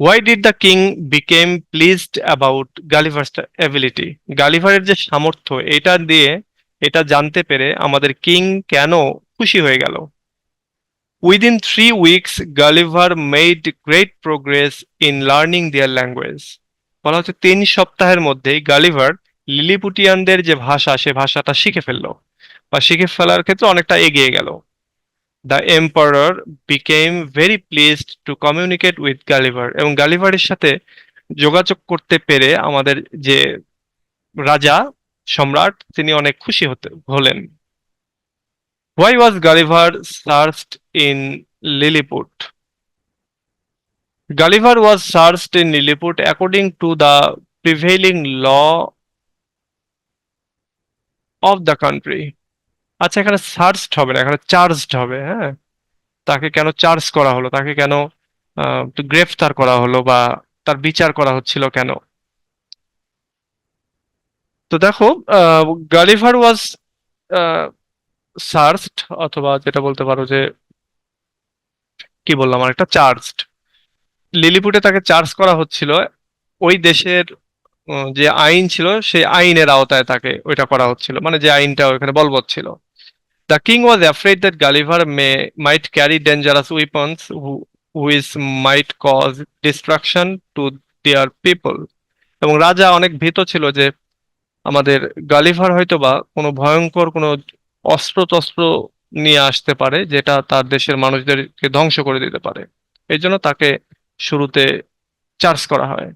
Why did the king became pleased about Gulliver's ability গালিভারের যে সামর্থ্য, এটা দিয়ে এটা জানতে পেরে আমাদের কিং কেন খুশি হয়ে গেল? Within three weeks Gulliver made great progress in learning their language বলা হচ্ছে তিন সপ্তাহের মধ্যেই গালিভার লিলিপুটিয়ানদের যে ভাষা, সে ভাষাটা শিখে ফেলল। বা শিখে ফেলার ক্ষেত্রে অনেকটা এগিয়ে গেল। The emperor became very pleased to communicate with Gulliver এবং গালিভারের সাথে যোগাযোগ করতে পেরে আমাদের যে রাজা, সম্রাট, তিনি অনেক খুশি হতে, হলেন। Why was Gulliver searched in Lilliput Gulliver was searched in Lilliput according to the prevailing law of the country আচ্ছা এখানে সার্চড হবে না, এখানে চার্জড হবে হ্যাঁ? তাকে কেন চার্জ করা হলো? তাকে কেন গ্রেফতার করা হলো বা তার বিচার করা হচ্ছিল কেন? তো দেখো গালিভার ওয়াজ সার্চড অথবা যেটা বলতে পারো যে, কি বললাম আর একটা চার্জড লিলিপুটে তাকে চার্জ করা হচ্ছিল, ওই দেশের যে আইন ছিল, সেই আইনের আওতায় তাকে ওইটা করা হচ্ছিল মানে যে আইনটা ওখানে বলবৎ ছিল। The king was afraid that Gulliver may might carry dangerous weapons which might cause destruction to their people এবং রাজা অনেক ভীত ছিল যে আমাদের গালিভার হয়তো বা কোনো ভয়ঙ্কর কোনো অস্ত্র টস্ত্র নিয়ে আসতে পারে, যেটা তার দেশের মানুষদেরকে ধ্বংস করে দিতে পারে। এই জন্য তাকে শুরুতে চার্জ করা হয়।